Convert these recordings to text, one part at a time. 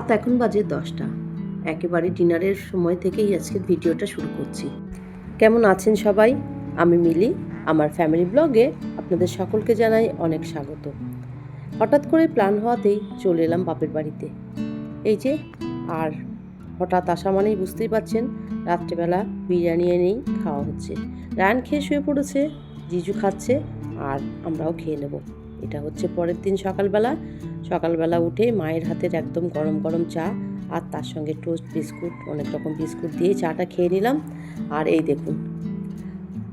রাত এখন বাজে দশটা। একেবারে ডিনারের সময় থেকেই আজকের ভিডিওটা শুরু করছি। কেমন আছেন সবাই? আমি মিলি, আমার ফ্যামিলি ব্লগে আপনাদের সকলকে জানাই অনেক স্বাগত। হঠাৎ করে প্ল্যান হওয়াতেই চলে এলাম বাপের বাড়িতে। এই যে, আর হঠাৎ আসা মানেই বুঝতেই পারছেন, রাত্রেবেলা বিরিয়ানি এনেই খাওয়া হচ্ছে। রায়ন খেয়ে শুয়ে পড়েছে, জিজু খাচ্ছে, আর আমরাও খেয়ে নেব। এটা হচ্ছে পরের দিন সকালবেলা সকালবেলা উঠে মায়ের হাতের একদম গরম গরম চা আর তার সঙ্গে টোস্ট, বিস্কুট, অনেক রকম বিস্কুট দিয়ে চাটা খেয়ে নিলাম। আর এই দেখুন,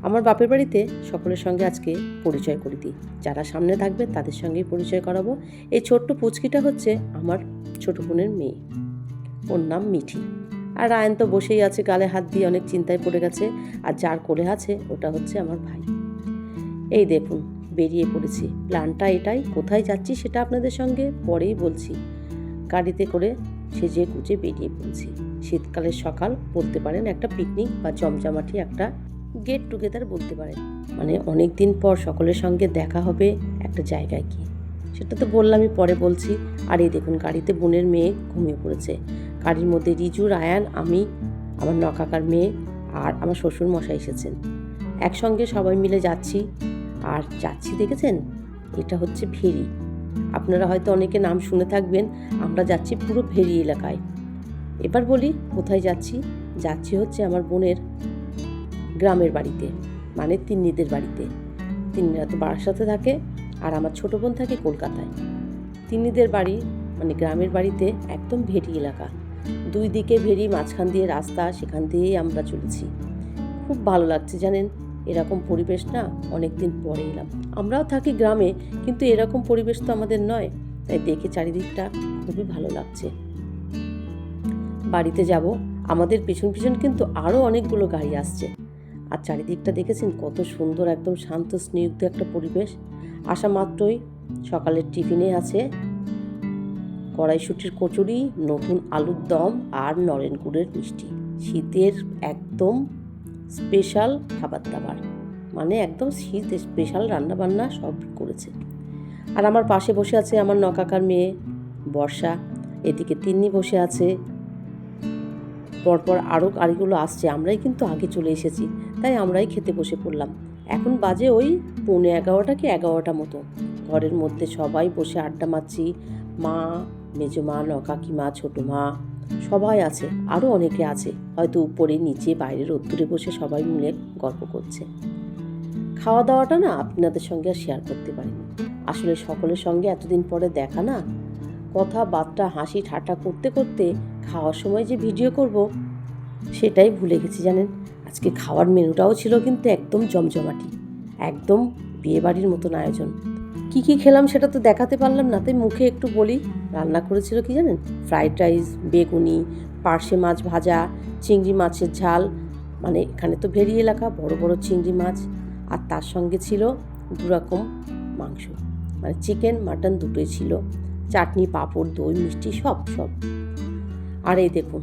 আমার বাপের বাড়িতে সকলের সঙ্গে আজকে পরিচয় করে দিই। যারা সামনে থাকবে তাদের সঙ্গেই পরিচয় করাবো। এই ছোট্ট পুচকিটা হচ্ছে আমার ছোট বোনের মেয়ে। ওর নাম মিঠি। আর রায়ন তো বসেই আছে, গালে হাত দিয়ে অনেক চিন্তায় পড়ে গেছে। আর যার কোলে আছে ওটা হচ্ছে আমার ভাই। এই দেখুন বেরিয়ে পড়েছি। প্ল্যানটা এটাই, কোথায় যাচ্ছি সেটা আপনাদের সঙ্গে পরেই বলছি। গাড়িতে করে সেজে গুজে বেরিয়ে পড়েছি। শীতকালের সকাল বলতে পারেন একটা পিকনিক বা জমজমাটি একটা গেট টুগেদার বলতে পারেন। মানে অনেক দিন পর সকলের সঙ্গে দেখা হবে একটা জায়গায় গিয়ে। সেটা তো বললামই, পরে বলছি। আর এই দেখুন, গাড়িতে বোনের মেয়ে ঘুমিয়ে পড়েছে। গাড়ির মধ্যে রিজু, রায়ান, আমি, আমার নকাকার মেয়ে আর আমার শ্বশুর মশাই এসেছেন। একসঙ্গে সবাই মিলে যাচ্ছি। আর যাচ্ছি দেখেছেন? এটা হচ্ছে ভেরি। আপনারা হয়তো অনেকে নাম শুনে থাকবেন, আমরা যাচ্ছি পুরো ভেরি এলাকায়। এবার বলি, কোথায় যাচ্ছি? যাচ্ছি হচ্ছে আমার বোনের গ্রামের বাড়িতে মানে তিন্নিদের বাড়িতে। তিন্নিরা তো বারাসাতে থাকে, আর আমার ছোট বোন থাকে কলকাতায়। তিন্নিদের বাড়ি মানে গ্রামের বাড়িতে একদম ভেরি এলাকা। দুই দিকে ভেরি, মাঝখান দিয়ে রাস্তা, সেখান দিয়েই আমরা চলেছি। খুব ভালো লাগছে জানেন? এরকম পরিবেশ না অনেক দিন পরে এলাম। আমরাও থাকি গ্রামে, কিন্তু এরকম পরিবেশ তো আমাদের নয়। তাই দেখে চারিদিকটা খুবই ভালো লাগছে। বাড়িতে যাব, আমাদের পিছন পিছন কিন্তু আরও অনেকগুলো গাড়ি আসছে। আর চারিদিকটা দেখেছেন কত সুন্দর, একদম শান্ত, স্নিগ্ধ একটা পরিবেশ। আসা মাত্রই সকালের টিফিনে আছে কড়াইশুটির কচুরি, নতুন আলুর দম আর নরেন গুড়ের মিষ্টি। শীতের একদম স্পেশাল খাবার দাবার মানে একদম শীত, স্পেশাল রান্নাবান্না সব করেছে। আর আমার পাশে বসে আছে আমার নকাকার মেয়ে, বর্ষা। এদিকে তিন্নি বসে আছে। পরপর আরও গাড়িগুলো আসছে। আমরাই কিন্তু আগে চলে এসেছি, তাই আমরাই খেতে বসে পড়লাম। এখন বাজে ওই পৌনে এগারোটা কি এগারোটা মতো। ঘরের মধ্যে সবাই বসে আড্ডা মারছি, মা, মেজো মা নকাকিমা ছোটো মা। সবাই আছে আরও অনেকে আছে, হয়তো উপরে, নিচে বাইরে রোদ্দুরে বসে সবাই মিলে গল্প করছে। খাওয়া দাওয়াটা না আপনাদের সঙ্গে আর শেয়ার করতে পারিনি। আসলে সকলের সঙ্গে এতদিন পরে দেখা না? কথাবার্তা, হাসি, ঠাট্টা করতে করতে খাওয়ার সময় যে ভিডিও করব, সেটাই ভুলে গেছি জানেন। আজকে খাওয়ার মেনুটাও ছিল কিন্তু একদম জমজমাটি, একদম বিয়েবাড়ির মতন আয়োজন। কি কি খেলাম সেটা তো দেখাতে পারলাম না, তাই মুখে একটু বলি। রান্না করেছিল কি জানেন? ফ্রাইড রাইস, বেগুনি, পার্শে মাছ ভাজা, চিংড়ি মাছের ঝাল মানে এখানে তো ভেরি এলাকা, বড় বড় চিংড়ি মাছ। আর তার সঙ্গে ছিল দুরকম মাংস। মানে চিকেন, মাটন দুটোই ছিল। চাটনি, পাঁপড়, দই, মিষ্টি, সব সব। আর এই দেখুন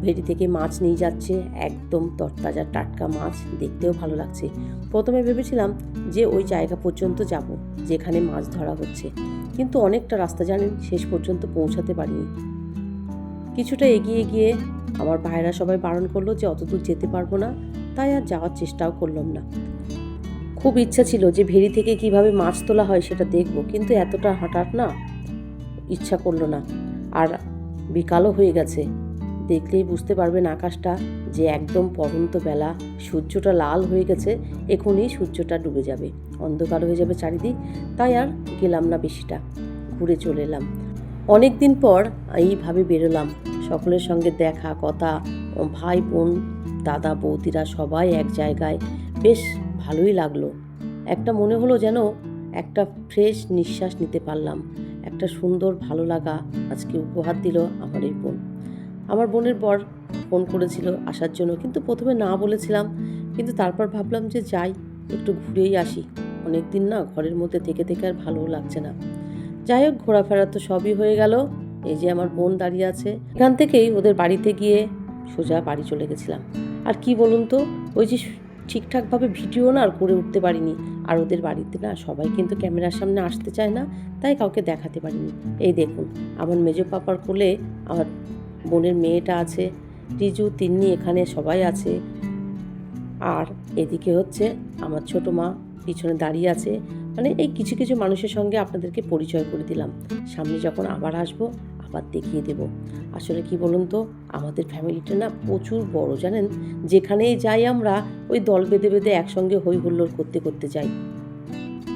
ভেড়ি থেকে মাছ নিয়ে যাচ্ছে, একদম তরতাজা টাটকা মাছ, দেখতেও ভালো লাগছে। প্রথমে ভেবেছিলাম যে ওই জায়গা পর্যন্ত যাব, যেখানে মাছ ধরা হচ্ছে। কিন্তু অনেকটা রাস্তা জানেন, শেষ পর্যন্ত পৌঁছাতে পারিনি। কিছুটা এগিয়ে গিয়ে আমার ভাইরা সবাই বারণ করল যে অত দূর যেতে পারব না, তাই আর যাওয়ার চেষ্টাও করলাম না। খুব ইচ্ছা ছিল যে ভেড়ি থেকে কীভাবে মাছ তোলা হয় সেটা দেখব, কিন্তু এতটা হঠাৎ না, ইচ্ছা করল না। আর বিকালও হয়ে গেছে। দেখলেই বুঝতে পারবেন আকাশটা যে একদম পরন্ত বেলা। সূর্যটা লাল হয়ে গেছে, এখনই সূর্যটা ডুবে যাবে। অন্ধকার হয়ে যাবে চারিদিক, তাই আর গেলাম না বেশিটা। ঘুরে চলে এলাম। অনেক দিন পর এইভাবে বেরোলাম। সকলের সঙ্গে দেখা, কথা ভাই বোন, দাদা বৌদিরা সবাই এক জায়গায়। বেশ ভালোই লাগল। একটা মনে হলো যেন একটা ফ্রেশ নিঃশ্বাস নিতে পারলাম। একটা সুন্দর ভালো লাগা আজকে উপহার দিল আমার এই বোন। আমার বোনের বর ফোন করেছিল আসার জন্য, কিন্তু প্রথমে না বলেছিলাম। কিন্তু তারপর ভাবলাম যে যাই, একটু ঘুরেই আসি। অনেক দিন না ঘরের মধ্যে থেকে থেকে আর ভালোও লাগছে না। যাই হোক, ঘোরাফেরা তো সবই হয়ে গেল। এই যে আমার বোন দাঁড়িয়ে আছে। এখান থেকেই ওদের বাড়িতে গিয়ে সোজা বাড়ি চলে গেছিলাম। আর কি বলুন তো, ওই যে ঠিকঠাকভাবে ভিডিও না আর করে উঠতে পারিনি। আর ওদের বাড়িতে না সবাই কিন্তু ক্যামেরার সামনে আসতে চায় না, তাই কাউকে দেখাতে পারিনি। এই দেখুন, আমার মেজো পাপার কোলে আমার বোনের মেয়েটা আছে, রিজু, তিন্নি এখানে সবাই আছে। আর এদিকে হচ্ছে আমার ছোট মা পিছনে দাঁড়িয়ে আছে। মানে এই কিছু কিছু মানুষের সঙ্গে আপনাদেরকে পরিচয় করে দিলাম। সামনে যখন আবার আসব, আবার দেখিয়ে দেব। আসলে কি বলুন তো, আমাদের ফ্যামিলিটা না প্রচুর বড়, জানেন? যেখানেই যাই আমরা, ওই দল বেঁধে বেঁধে একসঙ্গে হই হুল্লোড় করতে করতে যাই।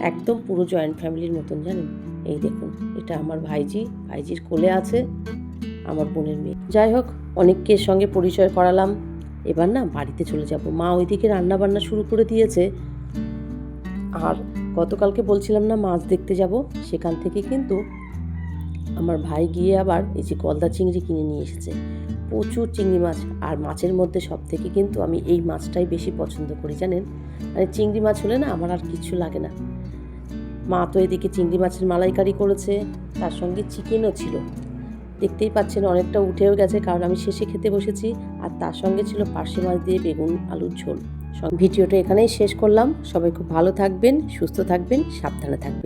একদম পুরো জয়েন্ট ফ্যামিলির মতন, জানেন? এই দেখুন, এটা আমার ভাইজি, ভাইজির কোলে আছে, আমার বোনের মেয়ে। যাই হোক, অনেককে সঙ্গে পরিচয় করালাম। এবার না, বাড়িতে চলে যাব। মা ওইদিকে রান্না বান্না শুরু করে দিয়েছে। আর গতকালকে বলছিলাম না, মাছ দেখতে যাব। সেখান থেকে কিন্তু আমার ভাই গিয়ে আবার এই যে গলদা চিংড়ি কিনে নিয়ে এসেছে। প্রচুর চিংড়ি মাছ। আর মাছের মধ্যে সব থেকে কিন্তু আমি এই মাছটাই বেশি পছন্দ করি, জানেন? মানে চিংড়ি মাছ হলে না, আমার আর কিছু লাগে না। মা তো এদিকে চিংড়ি মাছের মালাইকারি করেছে। তার সঙ্গে চিকেনও ছিল। দেখতেই পাচ্ছেন অনেকটা উঠেও গেছে, কারণ আমি শেষে খেতে বসেছি আর তার সঙ্গে ছিল পার্শে মাছ দিয়ে বেগুন, আলুর ঝোল। ভিডিওটা এখানেই শেষ করলাম। সবাই খুব ভালো থাকবেন, সুস্থ থাকবেন, সাবধানে থাকবেন।